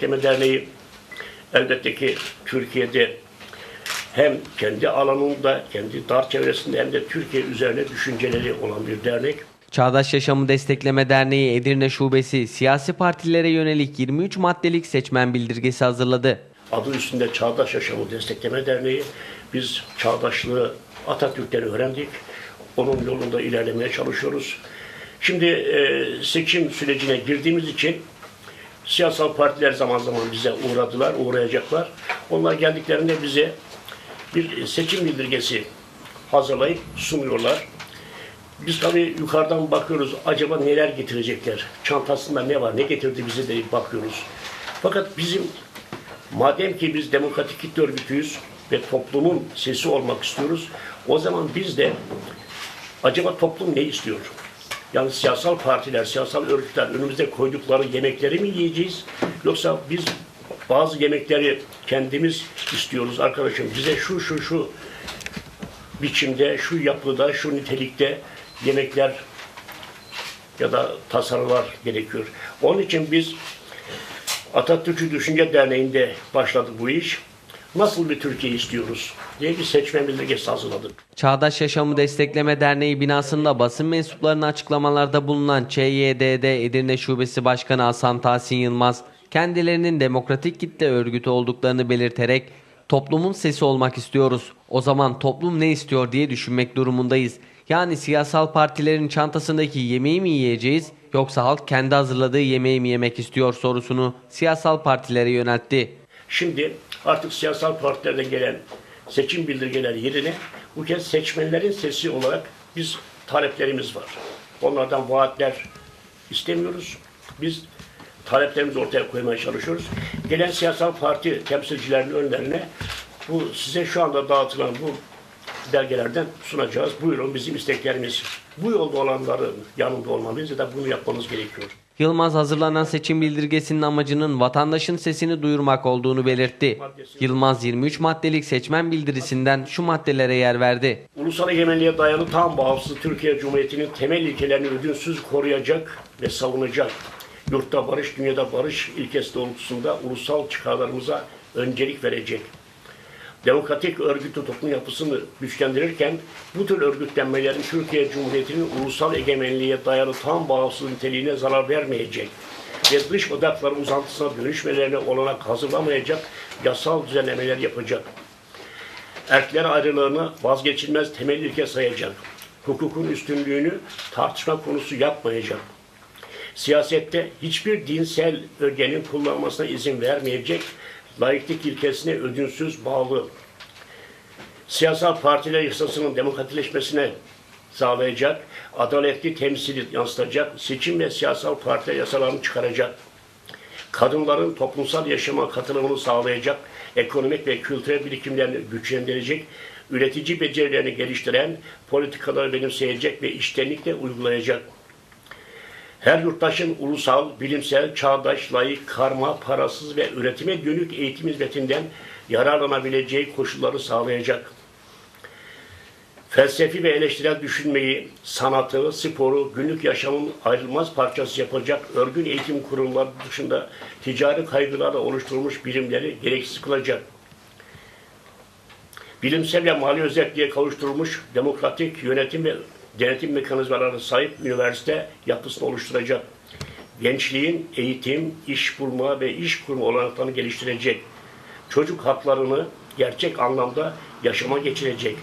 Destekleme Derneği elbette ki Türkiye'de hem kendi alanında, kendi dar çevresinde hem de Türkiye üzerine düşünceleri olan bir dernek. Çağdaş Yaşamı Destekleme Derneği Edirne Şubesi siyasi partilere yönelik 23 maddelik seçmen bildirgesi hazırladı. Adı üstünde Çağdaş Yaşamı Destekleme Derneği. Biz çağdaşlığı Atatürk'ten öğrendik. Onun yolunda ilerlemeye çalışıyoruz. Şimdi e, seçim sürecine girdiğimiz için siyasal partiler zaman zaman bize uğradılar, uğrayacaklar. Onlar geldiklerinde bize bir seçim bildirgesi hazırlayıp sunuyorlar. Biz tabii yukarıdan bakıyoruz acaba neler getirecekler? Çantasında ne var, ne getirdi bize de bakıyoruz. Fakat bizim madem ki biz demokratik kitle örgütüyüz ve toplumun sesi olmak istiyoruz, o zaman biz de acaba toplum ne istiyor? Yani siyasal partiler, siyasal örgütler önümüzde koydukları yemekleri mi yiyeceğiz? Yoksa biz bazı yemekleri kendimiz istiyoruz arkadaşım. Bize şu şu şu biçimde, şu yapıda, şu nitelikte yemekler ya da tasarılar gerekiyor. Onun için biz Atatürkçü Düşünce Derneği'nde başladı bu iş. Nasıl bir Türkiye istiyoruz diye bir seçmen bildirgesi hazırladık. Çağdaş Yaşamı Destekleme Derneği binasında basın mensuplarına açıklamalarda bulunan ÇYDD Edirne Şubesi Başkanı Hasan Tahsin Yılmaz, kendilerinin demokratik kitle örgütü olduklarını belirterek toplumun sesi olmak istiyoruz. O zaman toplum ne istiyor diye düşünmek durumundayız. Yani siyasal partilerin çantasındaki yemeği mi yiyeceğiz yoksa halk kendi hazırladığı yemeği mi yemek istiyor sorusunu siyasal partilere yöneltti. Şimdi artık siyasal partilerden gelen seçim bildirgeleri yerine bu kez seçmenlerin sesi olarak biz taleplerimiz var. Onlardan vaatler istemiyoruz. Biz taleplerimizi ortaya koymaya çalışıyoruz. Gelen siyasal parti temsilcilerinin önlerine bu size şu anda dağıtılan bu belgelerden sunacağız. Buyurun bizim isteklerimiz. Bu yolda olanların yanında olmamız ya da bunu yapmamız gerekiyor. Yılmaz hazırlanan seçim bildirgesinin amacının vatandaşın sesini duyurmak olduğunu belirtti. Yılmaz 23 maddelik seçmen bildirisinden şu maddelere yer verdi. Ulusal egemenliğe dayalı tam bağımsız Türkiye Cumhuriyeti'nin temel ilkelerini ödünsüz koruyacak ve savunacak. Yurtta barış, dünyada barış ilkesi doğrultusunda ulusal çıkarlarımıza öncelik verecek. Demokratik örgütlü toplum yapısını güçlendirirken bu tür örgütlenmelerin Türkiye Cumhuriyeti'nin ulusal egemenliğe dayalı tam bağımsız niteliğine zarar vermeyecek ve dış odakların uzantısına dönüşmelerine olanak hazırlamayacak yasal düzenlemeler yapacak erkler ayrılığını vazgeçilmez temel ilke sayacak. Hukukun üstünlüğünü tartışma konusu yapmayacak. Siyasette hiçbir dinsel ögenin kullanmasına izin vermeyecek. Laiklik ilkesine ödünsüz bağlı. Siyasal partiler yasasının demokratikleşmesine sağlayacak, adaletli temsili yansıtacak, seçim ve siyasal partiler yasalarını çıkaracak kadınların toplumsal yaşama katılımını sağlayacak, ekonomik ve kültürel birikimlerini güçlendirecek, üretici becerilerini geliştiren politikaları benimseyecek ve iştenlikle uygulayacak. Her yurttaşın ulusal, bilimsel, çağdaş, layık, karma, parasız ve üretime dönük eğitim hizmetinden yararlanabileceği koşulları sağlayacak felsefi ve eleştirel düşünmeyi, sanatı, sporu, günlük yaşamın ayrılmaz parçası yapacak örgün eğitim kurumları dışında ticari kaygılarla oluşturulmuş bilimleri gereksiz kılacak. Bilimsel ve mali özelliğe kavuşturulmuş demokratik yönetim ve denetim mekanizmalarına sahip üniversite yapısını oluşturacak. Gençliğin eğitim, iş bulma ve iş kurma olanaklarını geliştirecek. Çocuk haklarını gerçek anlamda yaşama geçirecek.